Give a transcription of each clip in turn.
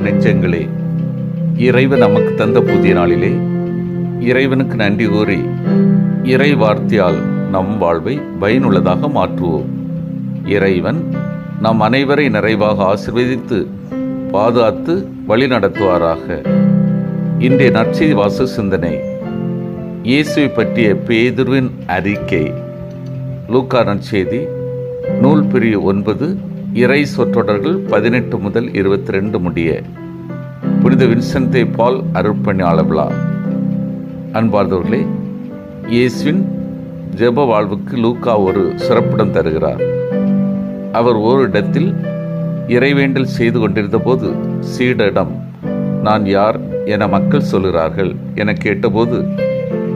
நெஞ்சங்களே இறைவன் நமக்கு தந்த புதிய நாளிலே இறைவனுக்கு நன்றி கூறி இறை வார்த்தையால் நம் வாழ்வை பயனுள்ளதாக மாற்றுவோம். இறைவன் நம் அனைவரை நிறைவாக ஆசிர்வதித்து பாதுகாத்து வழிநடத்துவாராக. இன்றைய நற்செய்தி வாச சிந்தனை. இயேசுவை பற்றிய பேதுருவின் அறிக்கை. லூக்கா நற்செய்தி நூல் பிரிவு ஒன்பது இறை சொற்றொடர்கள் பதினெட்டு முதல் இருபத்தி ரெண்டு முடிய புனித வின்சென்டே பால் அருட்பணியாளர் விழா அன்பார்ந்தவர்களே இயேசுவின் ஜெப வாழ்வுக்கு லூக்கா ஒரு சிறப்பிடம் தருகிறார். அவர் ஒரு இடத்தில் இறைவேண்டல் செய்து கொண்டிருந்த போது சீடரிடம் நான் யார் என மக்கள் சொல்கிறார்கள் என கேட்டபோது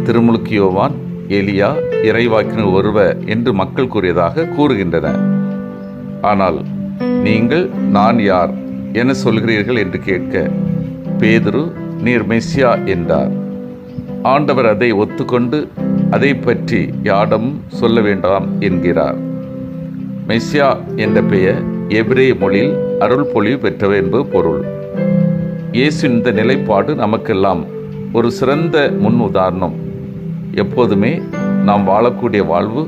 திருமுழுக்கியோவான் எலியா இறைவாக்கின ஒருவ என்று மக்கள் கூறியதாக கூறுகின்றனர். ஆனால் நீங்கள் நான் யார் என சொல்கிறீர்கள் என்று கேட்க பேதுரு நீர் மெஸ்ஸியா என்றார். ஆண்டவர் அதை ஒத்துக்கொண்டு அதை பற்றி யாரிடமும் சொல்ல வேண்டாம் என்கிறார். மெஸ்ஸியா என்ற பெயர் எபிரே மொழியில் அருள் பொழிவு பெற்றவர் என்பது பொருள். இயேசு இந்த நிலைப்பாடு நமக்கெல்லாம் ஒரு சிறந்த முன் உதாரணம். எப்போதுமே நாம் வாழக்கூடிய வாழ்வு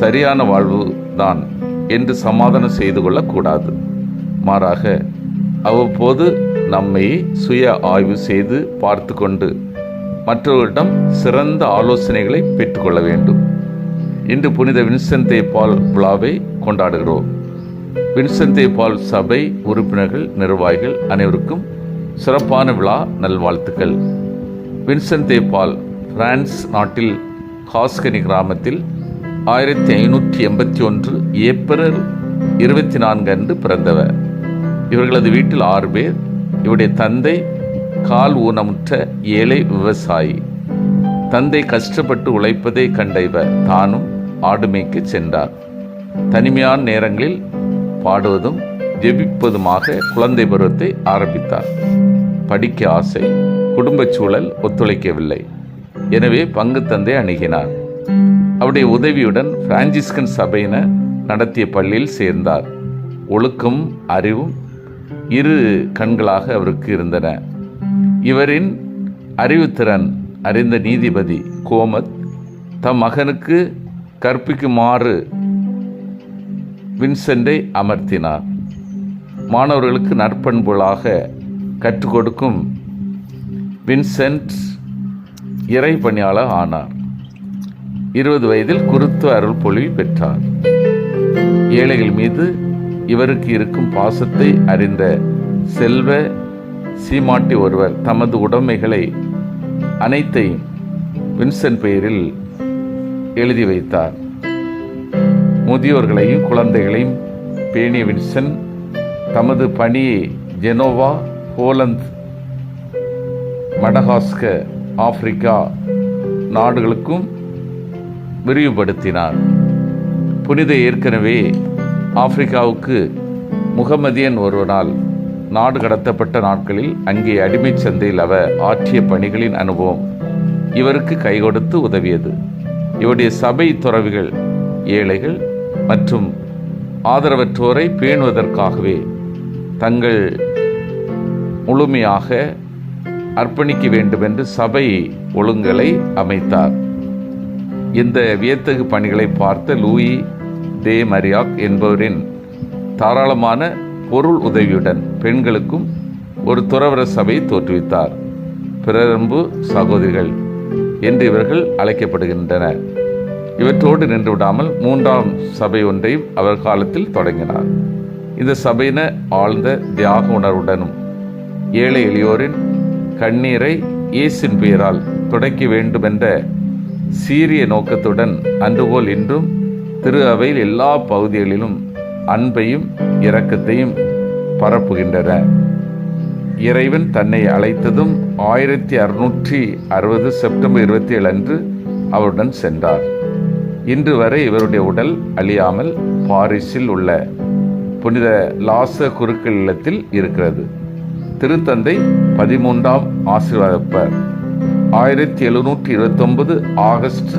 சரியான வாழ்வு தான். என்று சமாதானம் செய்து கொள்ளக்கூடாது. மாறாக அவ்வப்போது நம்மை சுய ஆய்வு செய்து பார்த்து கொண்டு மற்றவர்களிடம் சிறந்த ஆலோசனைகளை பெற்றுக்கொள்ள வேண்டும். இன்று புனித வின்சென்தே பால் விழாவை கொண்டாடுகிறோம். வின்சென்தே பால் சபை உறுப்பினர்கள் நிர்வாகிகள் அனைவருக்கும் சிறப்பான விழா நல்வாழ்த்துக்கள். வின்சென்தே பால் பிரான்ஸ் நாட்டில் காஸ்கனி கிராமத்தில் ஆயிரத்தி ஐநூற்றி எண்பத்தி ஒன்று ஏப்ரல் இருபத்தி நான்கு அன்று பிறந்தவர். இவர்களது வீட்டில் ஆறு பேர் இவருடைய தந்தை கால் ஊனமுற்ற ஏழை விவசாயி. தந்தை கஷ்டப்பட்டு உழைப்பதை கண்ட இவர் தானும் ஆடு மேய்க்க சென்றார். தனிமையான நேரங்களில் பாடுவதும் ஜெபிப்பதுமாக குழந்தை பருவத்தை ஆரம்பித்தார். படிக்க ஆசை குடும்பச் சூழல் ஒத்துழைக்கவில்லை. எனவே பங்கு தந்தை அணுகினார். அவருடைய உதவியுடன் பிரான்சிஸ்கன் சபையினர் நடத்திய பள்ளியில் சேர்ந்தார். ஒழுக்கம் அறிவும் இரு கண்களாக அவருக்கு இருந்தன. இவரின் அறிவுத்திறன் அறிந்த நீதிபதி கோமத் தம் மகனுக்கு கற்பிக்குமாறு வின்சென்டை அமர்த்தினார். மாணவர்களுக்கு நற்பண்புகளாக கற்றுக் கொடுக்கும் வின்சென்ட் இறை பணியாளர் ஆனார். இருபது வயதில் குருத்து அருள் பொழிவு பெற்றார். ஏழைகள் மீது இவருக்கு இருக்கும் பாசத்தை அறிந்த செல்வ சீமாட்டி ஒருவர் தமது உடைமைகளை அனைத்தையும் வின்சென்ட் பெயரில் எழுதி வைத்தார். முதியோர்களையும் குழந்தைகளையும் பேணிய வின்சென்ட் தமது பணியை ஜெனோவா போலந்து மடகாஸ்கர் ஆப்பிரிக்கா நாடுகளுக்கும் விரிவுபடுத்தினார். புனித ஏற்கனவே ஆப்பிரிக்காவுக்கு முகமதியன் ஒருவனால் நாடு கடத்தப்பட்ட நாட்களில் அங்கே அடிமை சந்தையில் அவர் ஆற்றிய பணிகளின் அனுபவம் இவருக்கு கை கொடுத்து உதவியது. இவருடைய சபை துறவிகள் ஏழைகள் மற்றும் ஆதரவற்றோரை பேணுவதற்காகவே தங்கள் முழுமையாக அர்ப்பணிக்க வேண்டும் என்று சபை ஒழுங்கலை அமைத்தார். இந்த வியத்தகு பணிகளை பார்த்த லூயி தே மரியாக் என்பவரின் தாராளமான பொருள் உதவியுடன் பெண்களுக்கும் ஒரு துறவர சபையை தோற்றுவித்தார். பிறரம்பு சகோதரிகள் என்று இவர்கள் அழைக்கப்படுகின்றனர். இவற்றோடு நின்றுவிடாமல் மூன்றாம் சபை ஒன்றையும் அவர் காலத்தில் தொடங்கினார். இந்த சபையினர் ஆழ்ந்த தியாக உணர்வுடனும் ஏழை எளியோரின் கண்ணீரை இயேசின் பெயரால் துடைக்க வேண்டுமென்ற சீரிய நோக்கத்துடன் அன்றுபோல் இன்றும் திரு அவையில் எல்லா பகுதிகளிலும் அன்பையும் இரக்கத்தையும் பரப்புகின்றன. இறைவன் தன்னை அழைத்ததும் ஆயிரத்தி அறுநூற்றி அறுபது செப்டம்பர் இருபத்தி ஏழு அன்று அவருடன் சென்றார். இன்று வரை இவருடைய உடல் அழியாமல் பாரிஸில் உள்ள புனித லாச குருக்கள் இல்லத்தில் இருக்கிறது. திருத்தந்தை பதிமூன்றாம் ஆசீர்வாதப்பர் ஆயிரத்தி எழுநூற்றி இருபத்தொன்பது ஆகஸ்ட்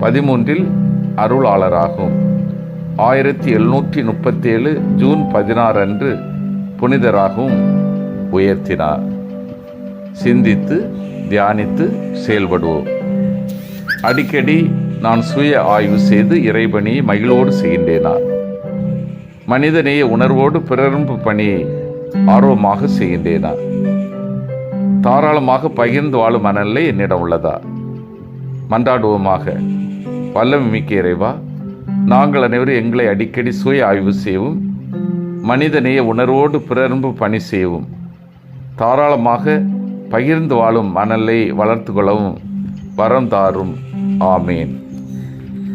பதிமூன்றில் அருளாளராகும். ஆயிரத்தி எழுநூற்றி முப்பத்தேழு ஜூன் பதினாறு அன்று புனிதராகவும் உயர்த்தினார். சிந்தித்து தியானித்து செயல்படுவோம். அடிக்கடி நான் சுய ஆய்வு செய்து இறைபணியை மகிழோடு செய்கின்றேனா? மனிதநேய உணர்வோடு பிறரும்பு பணியை ஆர்வமாக செய்கின்றேனா? தாராளமாக பகிர்ந்து வாழும் மனநிலை என்னிடம் உள்ளதா? மன்றாடுவோமாக. வல்லமை மிக்க இறைவா நாங்கள் அனைவரும் எங்களை அடிக்கடி சுய ஆய்வு செய்யவும் மனிதநேய உணர்வோடு பிறரும்பு பணி செய்யவும் தாராளமாக பகிர்ந்து வாழும் மணலை வளர்த்து கொள்ளவும் வரம் தாரும். ஆமேன்.